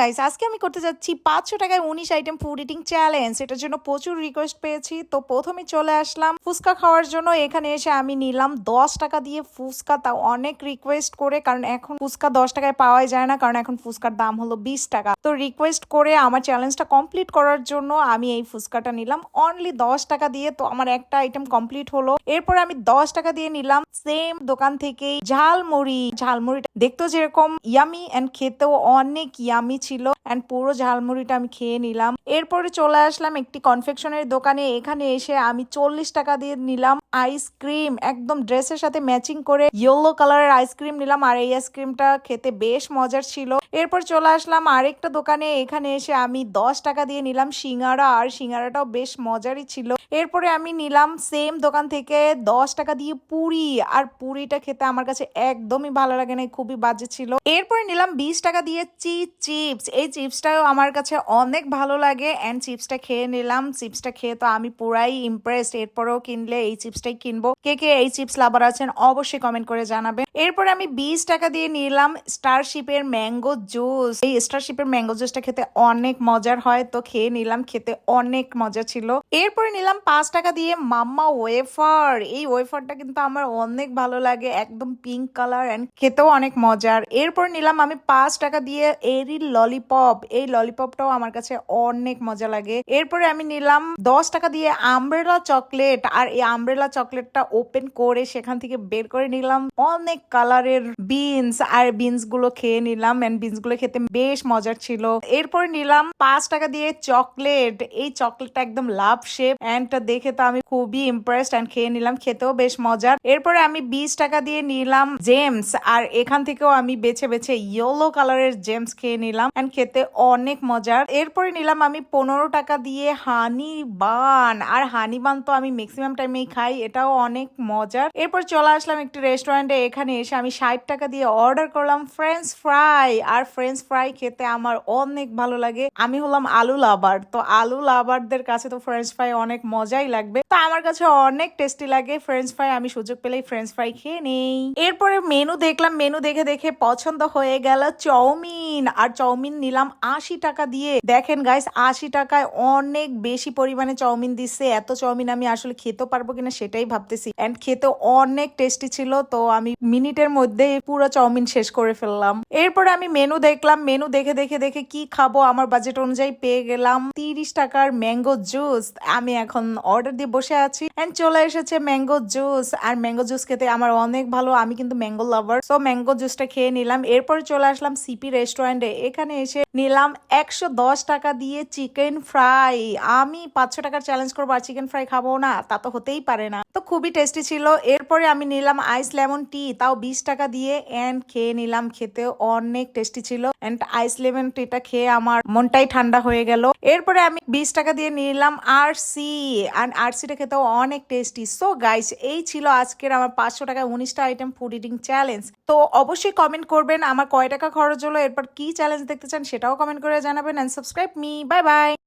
Guys আজকে আমি করতে যাচ্ছি পাঁচশো টাকায় উনিশ আইটেম ফুড ইটিং চ্যালেঞ্জ এটার জন্য প্রচুর রিকোয়েস্ট পেয়েছি। তো প্রথমে চলে আসলাম ফুচকা খাওয়ার জন্য। এখানে এসে আমি নিলাম দশ টাকা দিয়ে ফুচকা। তাও অনেক রিকোয়েস্ট করে, কারণ এখন ফুচকা দশ টাকায় পাওয়াই যায় না, কারণ এখন ফুচকার দাম হলো বিশ টাকা। তো রিকোয়েস্ট করে আমার চ্যালেঞ্জটা কমপ্লিট করার জন্য আমি এই ফুচকাটা নিলাম। অনলি দশ টাকা দিয়ে তো আমার একটা আইটেম কমপ্লিট হলো। এরপর আমি দশ টাকা দিয়ে নিলাম সেম দোকান থেকেই ঝালমুড়ি। ঝালমুড়িটা দেখতেও যেরকম ইয়ামি অ্যান্ড খেতেও অনেক ইয়ামি ছিল অ্যান্ড পুরো ঝালমুড়িটা আমি খেয়ে নিলাম। এরপরে চলে আসলাম একটি কনফেকশনের দোকানে। এখানে এসে আমি চল্লিশ টাকা দিয়ে নিলাম আইসক্রিম একদম ড্রেসের সাথে ম্যাচিং করে ইয়েলো কালারের আইসক্রিম নিলাম। আর এই আইসক্রিমটা খেতে বেশ মজার ছিল। এরপর চলে আসলাম আরেকটা দোকানে। এখানে এসে আমি দশ টাকা দিয়ে নিলাম সিঙ্গারা, আর সিঙ্গারাটাও বেশ মজারই ছিল। এরপরে আমি নিলাম সেম দোকান থেকে দশ টাকা দিয়ে পুরি, আর পুরিটা খেতে আমার কাছে একদমই ভালো লাগে না খুবই বাজে ছিল। এরপরে নিলাম বিশ টাকা দিয়ে চিজ, চিপস। এই চিপসটাও আমার কাছে অনেক ভালো লাগে অ্যান্ড চিপসটা খেয়ে নিলাম। চিপসটা খেয়ে তো আমি পুরাই ইমপ্রেসড এরপরেও কিনলে এই চিপসটাই কিনবো। কে কে এই চিপস লাভার আছেন অবশ্যই কমেন্ট করে জানাবেন। এরপরে আমি বিশ টাকা দিয়ে নিলাম স্টারশিপের ম্যাঙ্গো জুস এই স্টারশিপের ম্যাঙ্গো জুসটা খেতে অনেক মজার হয়। তো খেয়ে নিলাম, খেতে অনেক মজা ছিল। এরপরে নিলাম পাঁচ টাকা দিয়ে মাম্মা ওয়েফার এই ওয়েফারটা কিন্তু আমার অনেক ভালো লাগে, একদম পিঙ্ক কালার অ্যান্ড খেতেও অনেক মজার। এরপর নিলাম আমি পাঁচ টাকা দিয়ে এরি ললিপপ এই ললিপপটাও আমার কাছে অনেক মজা লাগে। এরপরে আমি নিলাম দশ টাকা দিয়ে আমব্রেলা চকলেট আর এই আমব্রেলা চকলেটটা ওপেন করে সেখান থেকে বের করে নিলাম। অনেক কালারের বিনস আর বিনসগুলো খেয়ে নিলাম এন্ড বিনসগুলো খেতে বেশ মজার ছিল। এরপর নিলাম পাঁচ টাকা দিয়ে চকলেট। এই চকলেটটা একদম লাভ শেপ। এন্ড দেখে তো আমি খুবই ইমপ্রেসড এন্ড খেয়ে নিলাম, খেতেও বেশ মজার। এরপরে আমি বিশ টাকা দিয়ে নিলাম জেমস আর এখান থেকেও আমি বেছে বেছে ইয়েলো কালারের জেমস খেয়ে নিলাম এন্ড খেতে অনেক মজার। এরপরে নিলাম আমি পনেরো টাকা দিয়ে হানি বান আর হানি বান তো আমি ম্যাক্সিমাম টাইমেই খাই, এটাও অনেক মজার। এরপর চলে আসলাম একটি রেস্টুরেন্টে এখানে এসে আমি ষাট টাকা দিয়ে অর্ডার করলাম ফ্রেঞ্চ ফ্রাই আর ফ্রেঞ্চ ফ্রাই খেতে আমার অনেক ভালো লাগে। আমি হলাম আলু লাভার তো আলু লাভারদের কাছে তো ফ্রেঞ্চ ফ্রাই অনেক মজাই লাগবে। তো আমার কাছে অনেক টেস্টি লাগে। ফ্রেঞ্চ ফ্রাই আমি সুযোগ পেলেই ফ্রেঞ্চ ফ্রাই খেয়ে নেই। এরপরে মেনু দেখলাম। মেনু দেখে দেখে পছন্দ হয়ে গেল চাউমিন। আর চাউমিন নিলাম আশি টাকা দিয়ে। দেখেন গাইস আশি টাকায় অনেক বেশি পরিমাণে চাউমিন দিচ্ছে। এত চাউমিন আমি আসলে খেতে পারব কিনা সেটাই ভাবতেছি। এন্ড খেতে অনেক টেস্টি ছিল, তো আমি মিনিটের মধ্যে পুরো চাউমিন শেষ করে ফেললাম। এরপরে আমি মেনু দেখলাম মেনু দেখে দেখে দেখে কি খাব, আমার বাজেট অনুযায়ী পেয়ে গেলাম তিরিশ টাকার ম্যাঙ্গো জুস আমি এখন অর্ডার দিয়ে বসে আছি এন্ড চলে এসেছে ম্যাঙ্গো জুস আর ম্যাঙ্গো জুস খেতে আমার অনেক ভালো, আমি কিন্তু ম্যাঙ্গো লাভার সো ম্যাঙ্গো জুসটা খেয়ে নিলাম, এরপর চলে আসলাম সিপি রেস্টুরেন্টে এখানে এসে নিলাম একশো দশ টাকা দিয়ে চিকেন ফ্রাই আমি পাঁচশো টাকার চ্যালেঞ্জ করব, আর চিকেন ফ্রাই খাব না, তা তো হতেই পারে না। তো খুবই টেস্টি ছিল। এরপরে আমি নিলাম আইস লেমন টি তাও বিশ টাকা দিয়ে এন্ড খেয়ে নিলাম খেতে অনেক টেস্টি ছিল। এন্ড আইস লেমন টিটা খেয়ে আমার মনটাই ঠান্ডা হয়ে গেল। এরপরে আমি বিশ টাকা দিয়ে নিলাম আর সি অ্যান্ড আর সিটা খেতেও অনেক টেস্টি সো গাইস এই ছিল আজকের আমার পাঁচশো টাকা উনিশটা আইটেম ফুড ইটিং চ্যালেঞ্জ তো অবশ্যই কমেন্ট করবেন আমার কয় টাকা খরচ হলো, এরপর কি চ্যালেঞ্জ দেখতে চান সেটাও কমেন্ট করে জানাবেন। And subscribe me bye bye